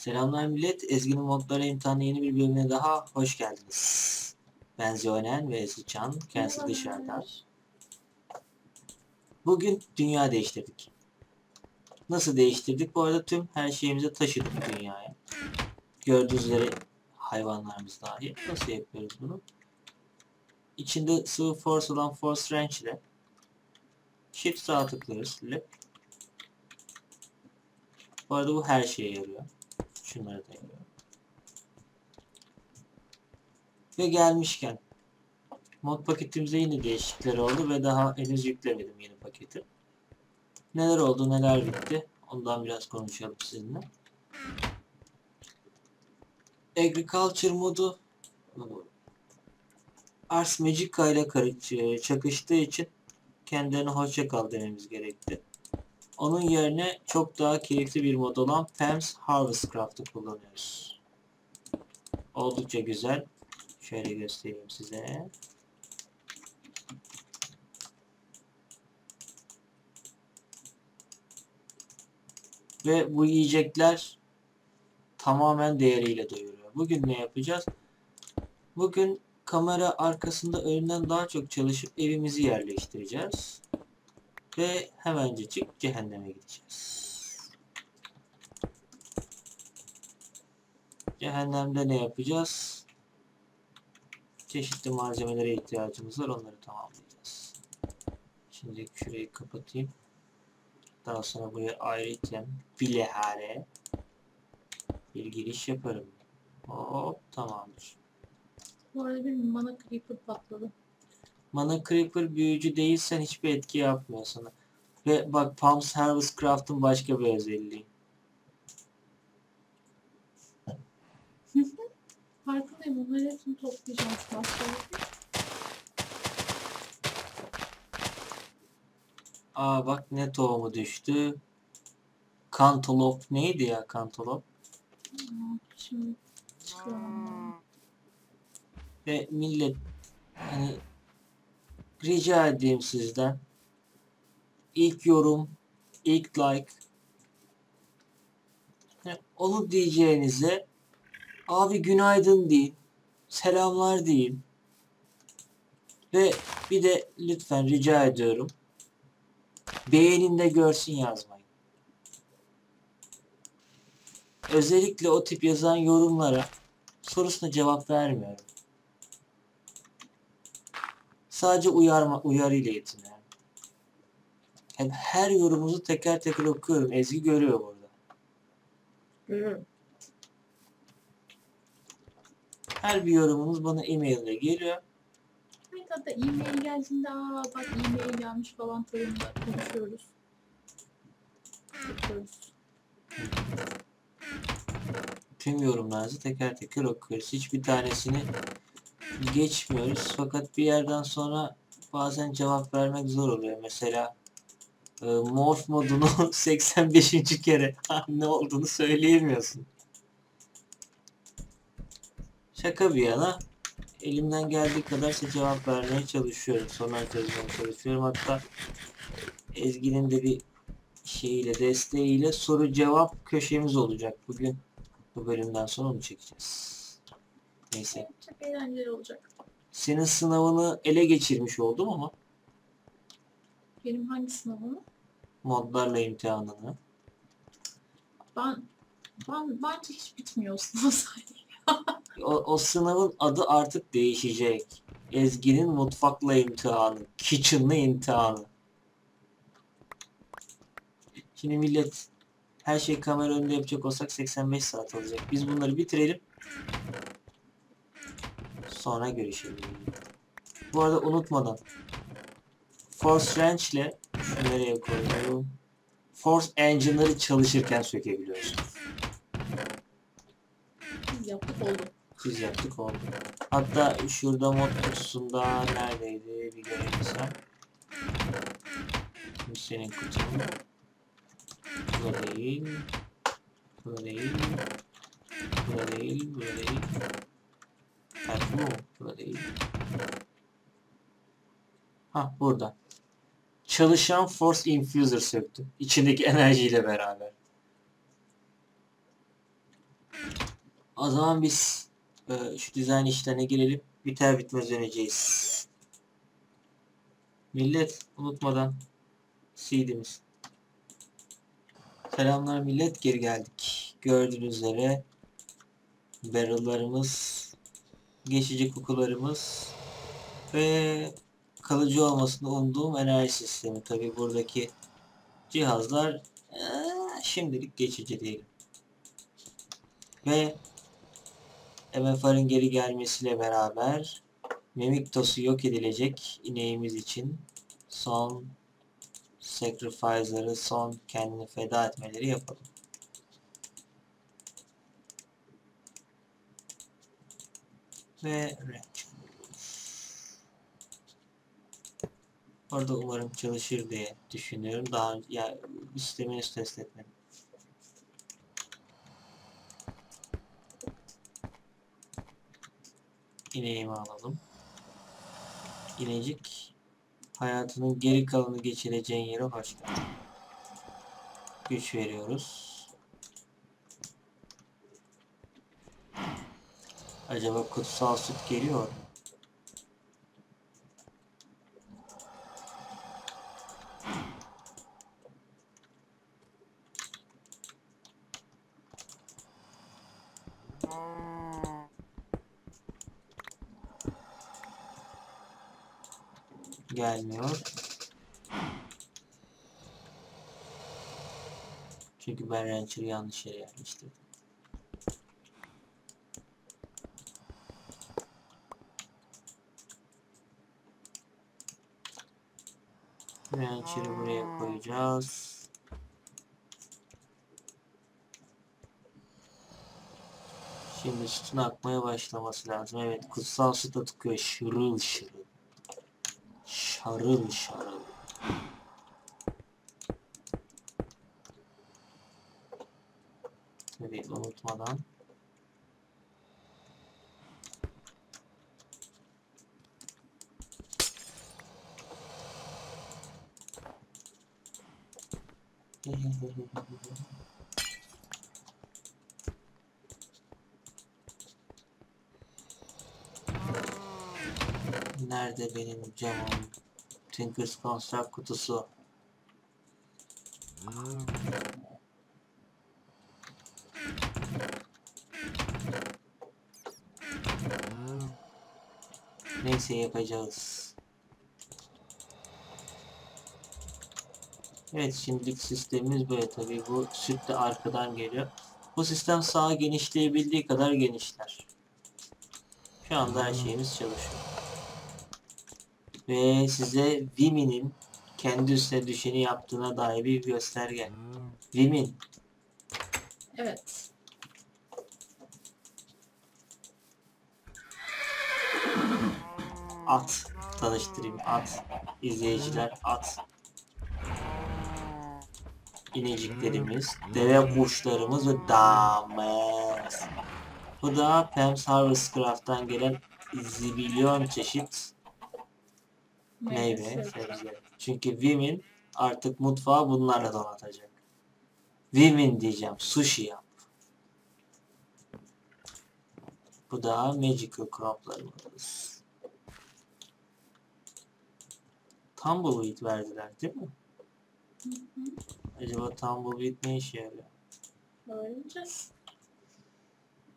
Selamlar millet. Ezgi'nin modları imtihanı yeni bir bölümüne daha hoş geldiniz. Ben Zionen ve Ezgican. Kendisi dışarıda. Bugün dünya değiştirdik. Nasıl değiştirdik? Bu arada tüm her şeyimizi taşıdık dünyaya. Gördüğünüz üzere hayvanlarımız dahi. Nasıl yapıyoruz bunu? İçinde sıvı force olan force wrench ile shift sağ. Lep. Bu arada bu her şeye yarıyor. Şunları da. Ve gelmişken mod paketimizde yine değişiklikler oldu ve daha henüz yüklemedim yeni paketi. Neler oldu neler bitti ondan biraz konuşalım sizinle. Agriculture modu Ars Magica ile çakıştığı için kendilerine hoşça kal dememiz gerekti. Onun yerine çok daha keyifli bir mod olan Pam's Harvest Craft'ı kullanıyoruz. Oldukça güzel. Şöyle göstereyim size. Ve bu yiyecekler tamamen değeriyle doyuruyor. Bugün ne yapacağız? Bugün kamera arkasında önünden daha çok çalışıp evimizi yerleştireceğiz. Ve hemencecik cehenneme gideceğiz. Cehennemde ne yapacağız? Çeşitli malzemelere ihtiyacımız var. Onları tamamlayacağız. Şimdi şurayı kapatayım. Daha sonra buraya ayrıca bilehare bir giriş yaparım. Hop tamamdır. Bu arada bir mana creeper patladı. Mana Creeper büyücü değilsen hiçbir etki yapmıyor sana. Ve bak Palms Harvest Craft'ın başka bir özelliği. Farkındayım. Onları hepsini toplayacağım. Aa bak ne tohumu düştü. Kantalop neydi ya kantalop? Şimdi çıkıyorum. Ve millet hani rica edeyim sizden ilk yorum, ilk like yani onu diyeceğinize abi günaydın deyin, selamlar deyin ve bir de lütfen rica ediyorum beğeninde görsün yazmayın. Özellikle o tip yazan yorumlara sorusuna cevap vermiyorum. Sadece uyarma, uyarı ile yetin yani. Her yorumunuzu teker teker okuyorum. Ezgi görüyor burada. Görüyorum. Her bir yorumunuz bana e-mail ile geliyor. Evet hatta e-mail geldiğinde aa bak e-mail gelmiş falan tadında konuşuyoruz. Yapıyoruz. Tüm yorumlarınızı teker teker okuyoruz. Hiçbir tanesini geçmiyoruz. Fakat bir yerden sonra bazen cevap vermek zor oluyor. Mesela e, morph modunu 85. kere ne olduğunu söyleyemiyorsun. Şaka bir yana elimden geldiği kadar size cevap vermeye çalışıyorum. Sonra çözmeye çalışıyorum. Hatta Ezgi'nin de bir şeyiyle, desteğiyle soru cevap köşemiz olacak bugün. Bu bölümden sonra onu çekeceğiz. Neyse. Çok eğlenceli olacak. Senin sınavını ele geçirmiş oldum ama Benim hangi sınavım? modlarla imtihanını. Ben, ben bence hiç bitmiyor o sınav sayede. O, o sınavın adı artık değişecek. Ezgi'nin mutfakla imtihanı. Kitchen'lı imtihanı. Şimdi millet her şey kamera önünde yapacak olsak 85 saat alacak. Biz bunları bitirelim. Sonra görüşelim. Bu arada unutmadan Force Wrench ile şu nereye koyuyorum? Force Engine'ları çalışırken sökebiliyorsun. Yaptık oldu. Biz yaptık oldu. Hatta şurada mod kutusunda neredeydi bir görebilsem. Şimdi senin kutun. Bu değil. Bu değil. Bu değil. Bu değil. Bu mu? Bu değil. Ha burada. Çalışan Force Infuser söktü. İçindeki enerjiyle beraber. O zaman biz e, şu dizayn işlerine girelim. Biter bitmez döneceğiz. Millet unutmadan seedimiz. Selamlar millet geri geldik. Gördüğünüz üzere barrellarımız, geçici kokularımız ve kalıcı olmasını umduğum enerji sistemi. Tabi buradaki cihazlar eee, şimdilik geçici değil. Ve MFR'ın geri gelmesiyle beraber Mimiktos'u yok edilecek ineğimiz için son sacrifice'ları, son kendini feda etmeleri yapalım. Ve range. Orada umarım çalışır diye düşünüyorum. Daha ya sistemi henüz test etmedim. İneğimi alalım. İnecik hayatının geri kalanı geçireceğin yere hoş. Güç veriyoruz. Acaba kutsal süt geliyor mu? Gelmiyor. Çünkü ben Rancher'ı yanlış yere yerleştirdim. Rancher'ı buraya koyacağız. Şimdi sütün akmaya başlaması lazım. Evet kutsal süt akıyor şırıl şırıl. Şarıl şarıl. Tabii unutmadan. Nerede benim camım? Tinker's Construct kutusu. Neyse yapacağız. Evet şimdilik sistemimiz böyle tabii bu süt de arkadan geliyor. Bu sistem sağa genişleyebildiği kadar genişler. Şu anda her şeyimiz çalışıyor. Ve size Vimi'nin kendi üstüne düşeni yaptığına dair bir gösterge. Vimin Evet. at tanıştırayım at izleyiciler at ineciklerimiz deve kuşlarımız ve damız. Bu da Pam's Harvest Craft'tan gelen zibilyon çeşit meyve. Sebze. sebze çünkü Vimin artık mutfağı bunlarla donatacak. Vimin diyeceğim sushi yap. Bu da Magical Crop'larımız. Tumbleweed verdiler değil mi? Acaba Tumbleweed ne işe yarıyor? Öğreneceğiz.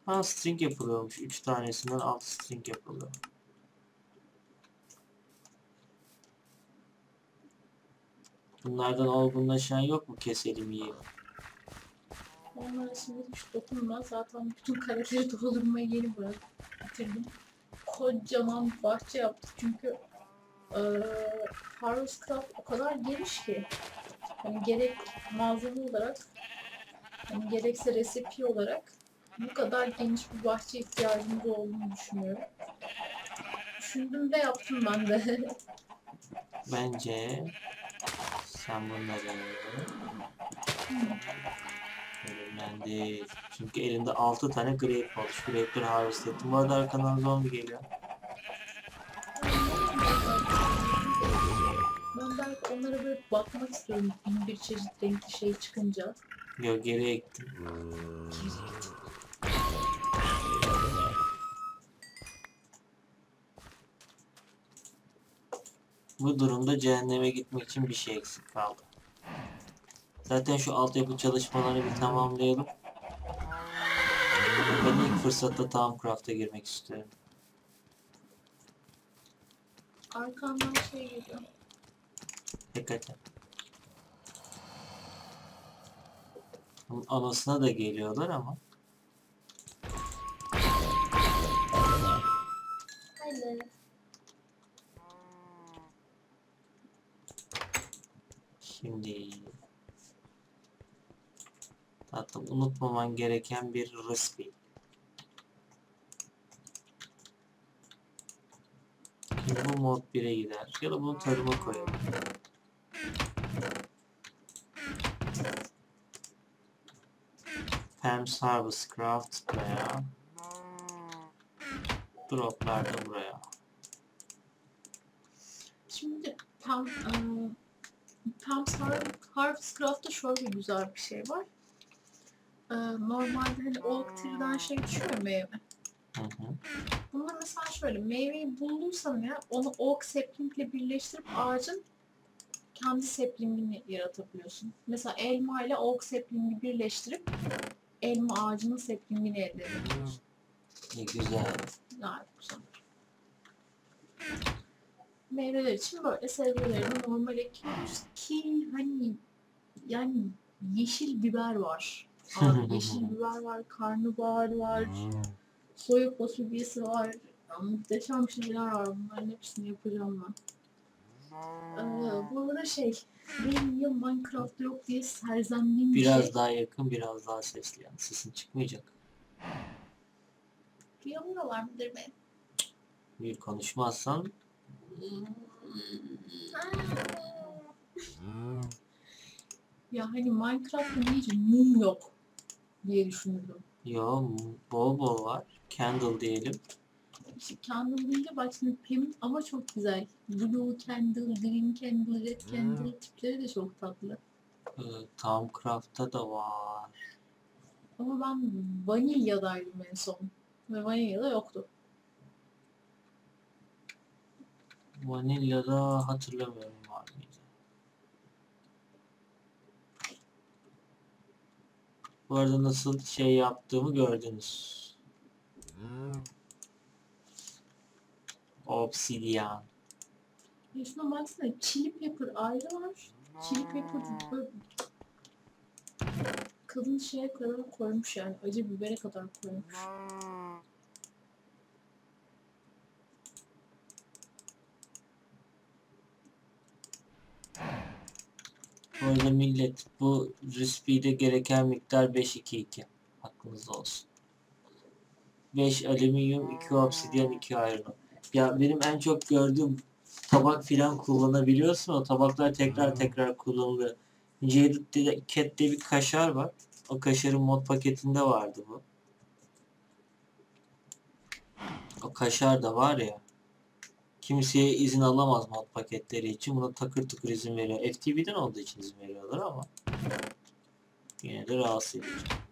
Ha string yapılıyormuş. 3 tanesinden 6 string yapılıyor. Bunlardan olgunlaşan yok mu keselim yiyelim. Onlara şimdi hiç dokunma. Zaten bütün karakteri doldurmayı yeni bırak bitirdim. Kocaman bahçe yaptık çünkü eee Harvest Craft o kadar geniş ki hani gerek malzeme olarak hani gerekse resepi olarak bu kadar geniş bir bahçe ihtiyacımız olduğunu düşünüyorum. Düşündüm de yaptım ben de. Bence sen bununla deneyelim. Elimlendi. Çünkü elinde 6 tane grape olmuş. Grape'leri harvest ettim. Bu arada arkandan zombi geliyor. Ben belki onlara böyle bakmak istiyorum. Bin bir çeşit renkli şey çıkınca. Ya geri ektim. Bu durumda cehenneme gitmek için bir şey eksik kaldı. Zaten şu altyapı çalışmalarını bir tamamlayalım. Ben ilk fırsatta tam craft'a girmek istiyorum. Arkamdan şey geliyor. Hakikaten. Onun Anasına da geliyorlar ama. Hayır. Şimdi tatlım unutmaman gereken bir recipe. Şimdi bu mod 1'e gider. Ya da bunu tarıma koyalım. Pam's Harvest Craft buraya. Droplar da buraya. Şimdi Pam, eee, Pam's Har- Harvest Craft'ta şöyle güzel bir şey var. Normalde hani oak tree'den şey düşüyor meyve. Hı hı. Bunda mesela şöyle meyveyi bulduysan ya onu oak saplingle birleştirip ağacın kendi saplingini yaratabiliyorsun. Mesela elma ile oak saplingi birleştirip elma ağacının saplingini elde edebiliyorsun. Ne güzel. Gayet güzel. Meyveler için böyle sebzelerini normal ekiyoruz ki hani yani yeşil biber var. Abi yeşil biber var, karnabahar var, soya fasulyesi var. Ya muhteşem şeyler var. Bunların hepsini yapacağım ben. Ee, bu arada şey, benim niye Minecraft'ta yok diye serzendiğim bir Biraz şey. daha yakın, biraz daha sesli yani sesin çıkmayacak. Duyamıyorlar mıdır be? Bir konuşmazsan Ya hani Minecraft'ta hiç mum yok diye düşünürdüm. yo bol bol var. Candle diyelim. Candle deyince bak şimdi Pam'in ama çok güzel. Blue candle, green candle, red candle tipleri de çok tatlı. Ee, Towncraft'ta da var. Ama ben vanilyadaydım en son. Ve vanilyada yoktu. Vanilla'da hatırlamıyorum var mıydı. Bu arada nasıl şey yaptığımı gördünüz. Obsidian. Ya şuna baksana chili pepper ayrı var. Chili pepper böyle kadın şeye kadar koymuş yani acı bibere kadar koymuş. Bu arada millet bu recipe'de gereken miktar 5-2-2. Aklınızda olsun. 5 alüminyum, 2 obsidyen, 2 iron. Ya benim en çok gördüğüm tabak filan kullanabiliyorsun. O tabaklar tekrar tekrar kullanılıyor. Jaded Cat diye bir kaşar var. O kaşarın mod paketinde vardı bu. O kaşar da var ya. Kimseye izin alamaz mod paketleri için. Buna takır tıkır izin veriyor. FTV'den olduğu için izin veriyorlar ama. Yine de rahatsız edici.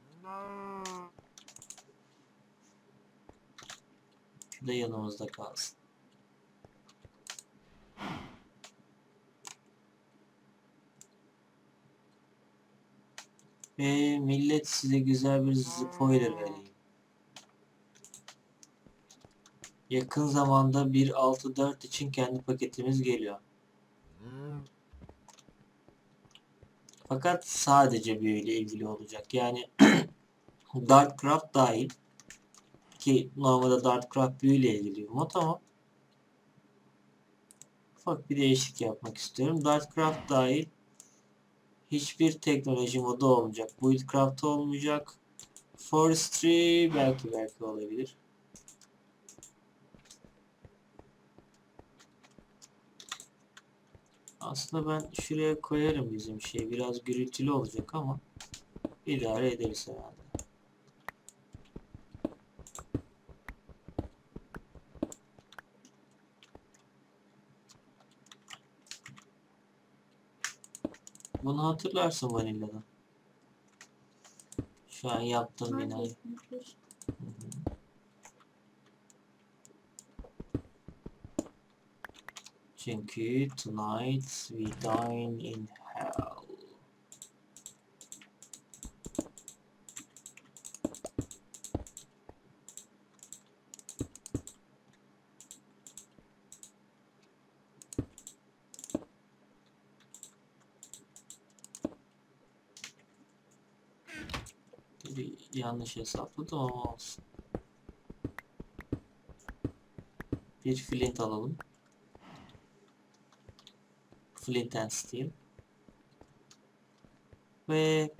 Şu da yanımızda kalsın. Ve millet size güzel bir spoiler vereyim. Yakın zamanda 1.6.4 için kendi paketimiz geliyor. Fakat sadece büyüyle ilgili olacak. Yani Darkcraft dahil ki normalde Darkcraft büyüyle ilgili bir mod ama ufak bir değişik yapmak istiyorum. Darkcraft dahil hiçbir teknoloji modu olmayacak. Buildcraft olmayacak. Forestry belki belki olabilir. Aslında ben şuraya koyarım bizim şey. Biraz gürültülü olacak ama idare ederiz herhalde. Bunu hatırlarsın Vanilla'dan. Şu an yaptığım binayı. Çünkü tonight we dine in hell. Bir yanlış hesapladım ama olsun. Bir flint alalım. Flint and Steel. Ve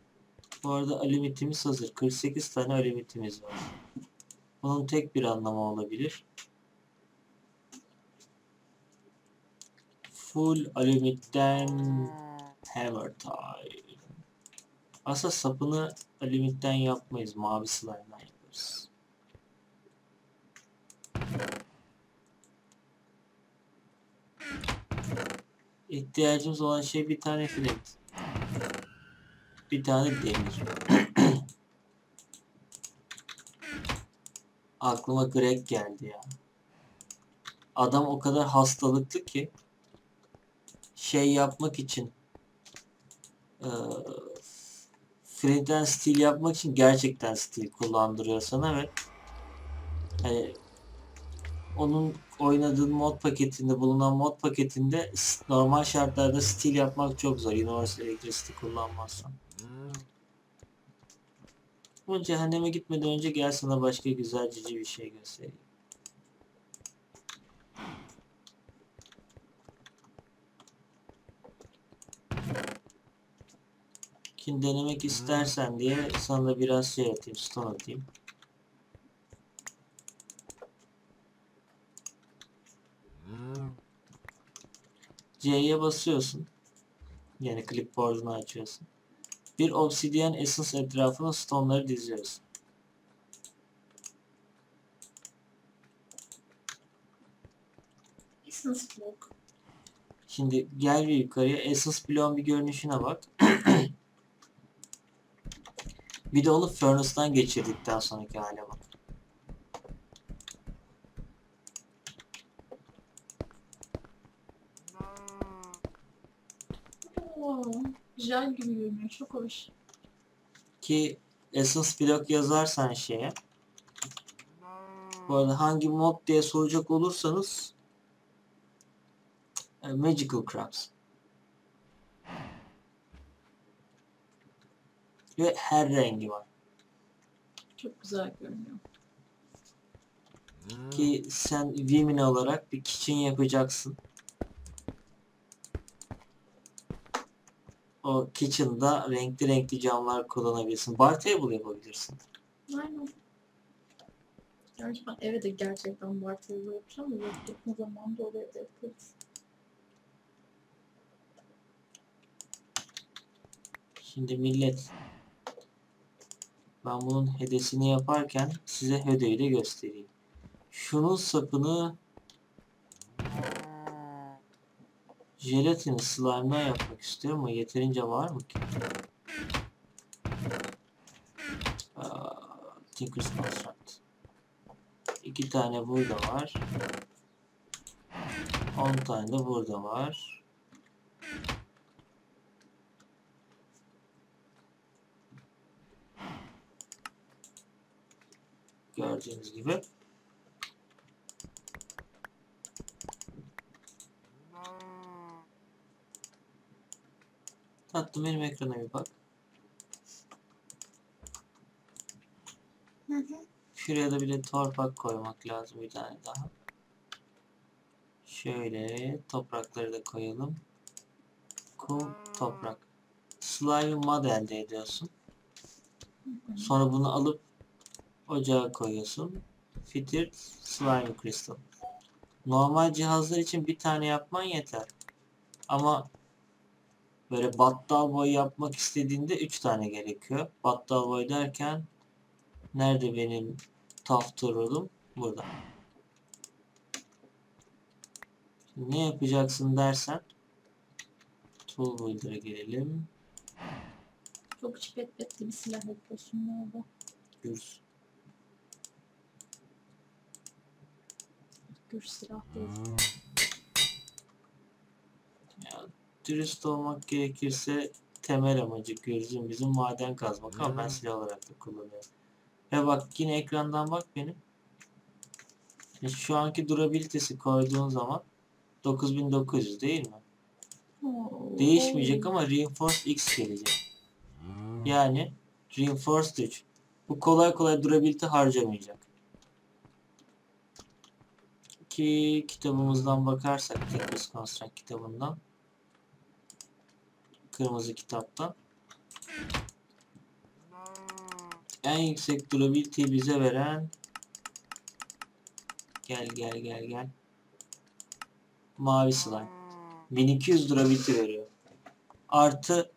bu arada alimitimiz hazır. 48 tane alimitimiz var. Bunun tek bir anlamı olabilir. Full alimitten hammer time. Aslında sapını alimitten yapmayız. Mavi slime'dan yaparız. İhtiyacımız olan şey bir tane flint. Bir tane demir. Aklıma Greg geldi ya. Adam o kadar hastalıklı ki şey yapmak için eee And Steel yapmak için gerçekten Steel kullandırıyor sana ve hani onun oynadığın mod paketinde bulunan mod paketinde normal şartlarda Steel yapmak çok zor. Universal Electricity kullanmazsan. Bu cehenneme gitmeden önce gel sana başka güzel cici bir şey göstereyim. Şimdi denemek istersen diye sana da biraz şey atayım, stone atayım. C'ye basıyorsun. Yani clipboard'unu açıyorsun. Bir obsidian essence etrafına stone'ları diziyorsun. Essence Block. Şimdi gel bir yukarıya. Essence bloğun bir görünüşüne bak. bir de onu furnace'dan geçirdikten sonraki hale bak. Jel gibi görünüyor. Çok hoş. Ki Essence blok yazarsan şeye bu arada hangi mod diye soracak olursanız e, Magical Crabs. Ve her rengi var. Çok güzel görünüyor. Ki sen Women olarak bir kitchen yapacaksın. O kitchen'da renkli renkli camlar kullanabilirsin. Bar table yapabilirsin. Aynen. Gerçi ben eve de gerçekten bar table yapacağım da yok gitme zamanı da oraya da yaparız. Şimdi millet ben bunun hedesini yaparken size hedeyi de göstereyim. Şunun sapını jelatin slime'dan yapmak istiyorum ama yeterince var mı ki? Aa, Tinker's Construct. İki tane burada var. 10 tane de burada var. Gördüğünüz gibi. Tatlım benim ekrana bir bak. Hı hı. Şuraya da bir de torpak koymak lazım bir tane daha. Şöyle toprakları da koyalım. Kum, toprak. Slime mud elde ediyorsun. Sonra bunu alıp ocağa koyuyorsun. Fitir slime crystal. Normal cihazlar için bir tane yapman yeter. Ama böyle battal boy yapmak istediğinde 3 tane gerekiyor. Battal boy derken nerede benim tool'um? Burada. Şimdi ne yapacaksın dersen tool builder'a gelelim. Çok çipetletli bir silah yapıyorsun ne oldu? Gürz. Gür silah değil. Dürüst olmak gerekirse temel amacı gözüm bizim maden kazmak ama ben silah olarak da kullanıyorum. Ve bak yine ekrandan bak benim. E, Şu anki durabilitesi koyduğun zaman 9900 değil mi? Oo. Değişmeyecek ama Reinforced X gelecek. Yani Reinforced 3. Bu kolay kolay durability harcamayacak. Ki kitabımızdan bakarsak Technics Construct kitabından kırmızı kitaptan en yüksek durability bize veren gel gel gel gel mavi slime 1200 durability veriyor. Artı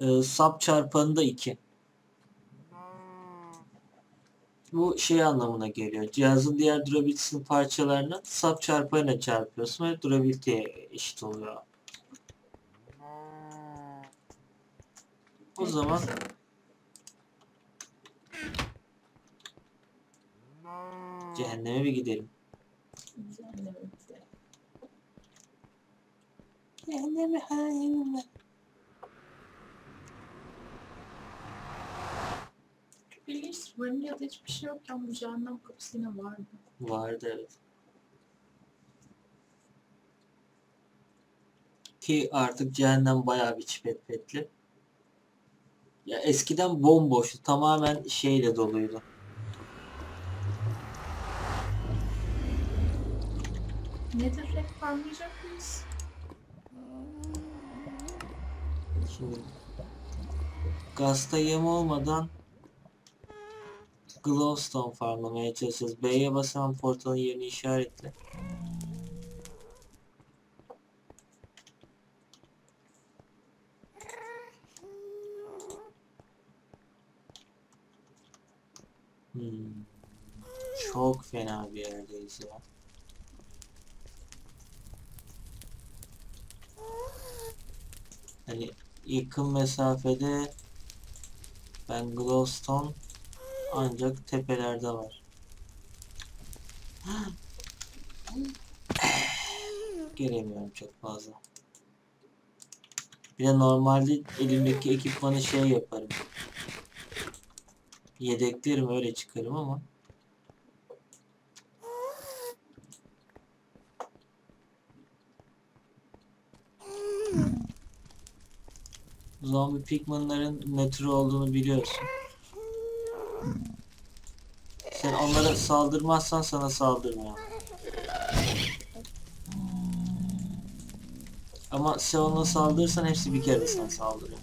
e, sap çarpanı da 2. Bu şey anlamına geliyor. Cihazın diğer durability'sinin parçalarını sap çarpanıyla çarpıyorsun ve durability'ye eşit oluyor. O zaman cehenneme bir gidelim. Cehenneme hayır. Vanilla'da hiçbir şey yokken bu cehennem kapısı yine vardı. Vardı evet. Ki artık cehennem bayağı bir çipetpetli. Ya eskiden bomboştu. Tamamen şeyle doluydu. Nedir rek farmlayacak mıyız? Şimdi gazta yem olmadan glowstone farmlamaya çalışacağız. B'ye basan portalın yerini işaretle. Hmm. Çok fena bir yerdeyiz ya. Hani yakın mesafede ben glowstone ancak tepelerde var. Gelemiyorum çok fazla. Bir de normalde elimdeki ekipmanı şey yaparım. Yedeklerim öyle çıkarım ama zombi pigmanların nötr olduğunu biliyorsun. Sen onlara saldırmazsan sana saldırmıyor. Ama sen ona saldırırsan hepsi bir kere sana saldırıyor.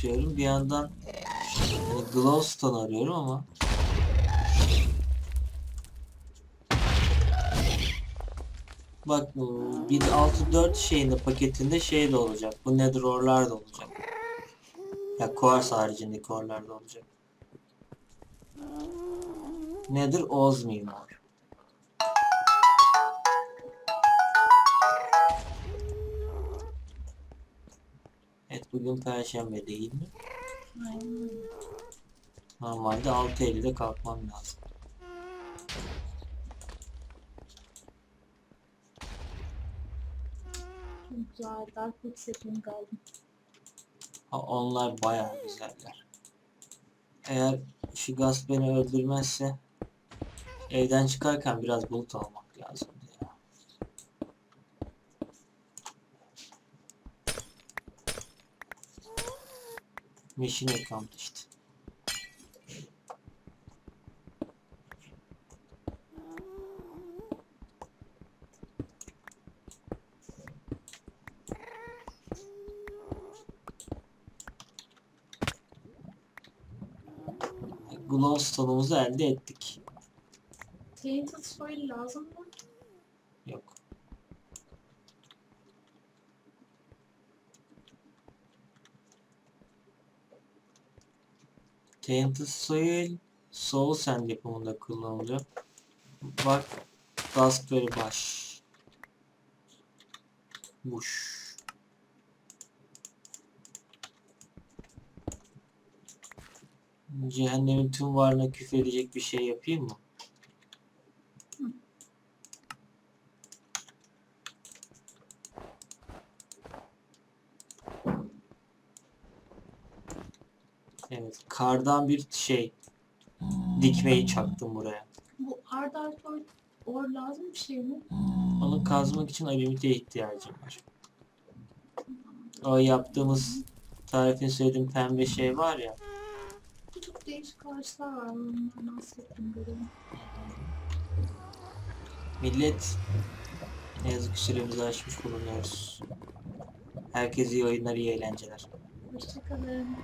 Gaztan kaçıyorum, bir yandan hani glowstone arıyorum ama Bak bu 1.6.4 şeyinde paketinde şey de olacak. Bu nether ore'lar da olacak. Ya quartz haricindeki ore'lar da olacak. Nether osmium ore. Evet bugün perşembe değil mi? Aynen. Normalde 6.50'de kalkmam lazım. Çok güzel. Dark Food setini kaldım. Ha, onlar bayağı güzeller. Eğer şu gaz beni öldürmezse evden çıkarken biraz bulut almak lazım ya. Mission accomplished. Glowstone'umuzu elde ettik. Tainted Soil lazım mı? Yok. Tainted Soil Soul Sand yapımında kullanılıyor. Bak. Raspberry baş. Muş. Cehennemin tüm varlığına küfredecek bir şey yapayım mı? Evet, kardan bir şey dikmeyi çaktım buraya. Bu Arda or, or lazım bir şey mi? Onu kazmak için alimite ihtiyacım var. O yaptığımız tarifin söylediğim pembe şey var ya. Çok değişik ağaçlar var. Nasıl yapayım görelim. Millet ne yazık ki süremizi aşmış bulunuyoruz. Herkese iyi oyunlar, iyi eğlenceler. Hoşçakalın.